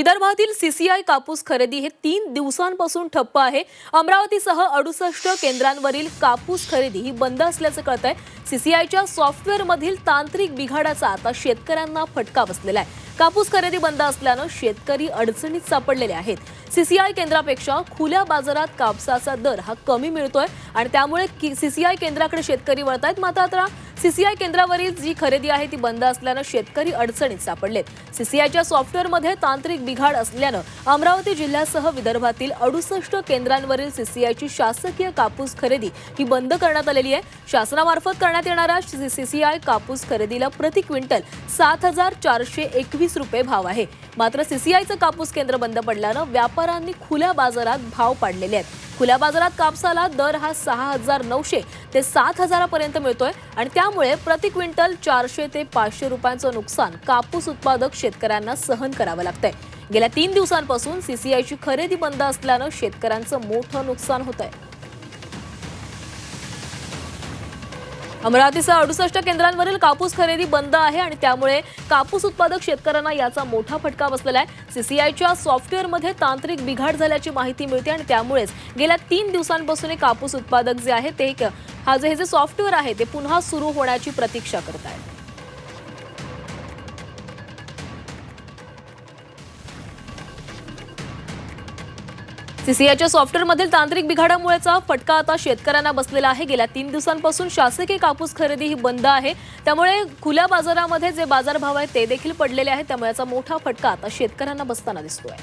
विदर्भातील सीसीआय कापूस खरेदी हे तीन दिवसांपासून ठप्प आहे. अमरावतीसह अडुसष्ट केंद्रांवरील कापूस खरेदी ही बंद असल्याचं कळत आहे सीसीआयच्या सॉफ्टवेअरमधील तांत्रिक बिघाडाचा आता शेतकऱ्यांना फटका बसलेला आहे. कापूस खरेदी बंद असल्यानं शेतकरी अडचणीत सापडलेले आहेत. सीसीआय केंद्रापेक्षा खुल्या बाजारात कापसाचा दर हा कमी मिळतोय आणि त्यामुळे सीसीआय केंद्राकडे शेतकरी वळत आहेत मात्र आता सीसीआय केंद्रावरील जी खरेदी आहे ती बंद असल्यानं शेतकरी अडचणीत सापडलेत. सीसीआयच्या सॉफ्टवेअरमध्ये तांत्रिक बिघाड असल्यानं अमरावती जिल्ह्यासह विदर्भातील अडुसष्ट केंद्रांवरील सीसीआयची शासकीय कापूस खरेदी ही बंद करण्यात आलेली आहे. शासनामार्फत करण्यात येणाऱ्या सीसीआय कापूस खरेदीला प्रति क्विंटल सात हजार चारशे एकवीस रुपये भाव आहे. मात्र सीसीआयचं कापूस केंद्र बंद पडल्यानं व्यापाऱ्यांनी खुल्या बाजारात भाव पाडलेले आहेत. खुल्या बाजारात कापसाला दर हा सहा हजार नऊशे ते सात हजारापर्यंत मिळतोय आणि त्यामुळे प्रति क्विंटल चारशे ते पाचशे रुपयांचं नुकसान कापूस उत्पादक शेतकऱ्यांना सहन करावं लागतंय. गेल्या तीन दिवसांपासून सीसीआयची खरेदी बंद असल्यानं शेतकऱ्यांचं मोठं नुकसान होत आहे अमरावतीसह अडुसष्ट केंद्रांवरील कापूस खरेदी बंद आहे आणि त्यामुळे कापूस उत्पादक शेतकऱ्यांना याचा मोठा फटका बसलेला आहे. सीसीआयच्या सॉफ्टवेअरमध्ये तांत्रिक बिघाड झाल्याची माहिती मिळते आणि त्यामुळेच गेल्या तीन दिवसांपासून कापूस उत्पादक जे आहे ते एक- हा जे हे जे सॉफ्टवेअर आहे ते पुन्हा सुरू होण्याची प्रतीक्षा करत आहेत सीसीआयच्या सॉफ्टवेअरमधील तांत्रिक बिघाडामुळेचा फटका आता शेतकऱ्यांना बसलेला आहे. गेल्या तीन दिवसांपासून शासकीय कापूस खरेदी ही बंद आहे. त्यामुळे खुल्या बाजारामध्ये जे बाजारभाव आहेत ते देखील पडलेले आहेत. त्यामुळे याचा मोठा फटका आता शेतकऱ्यांना बसताना दिसतोय.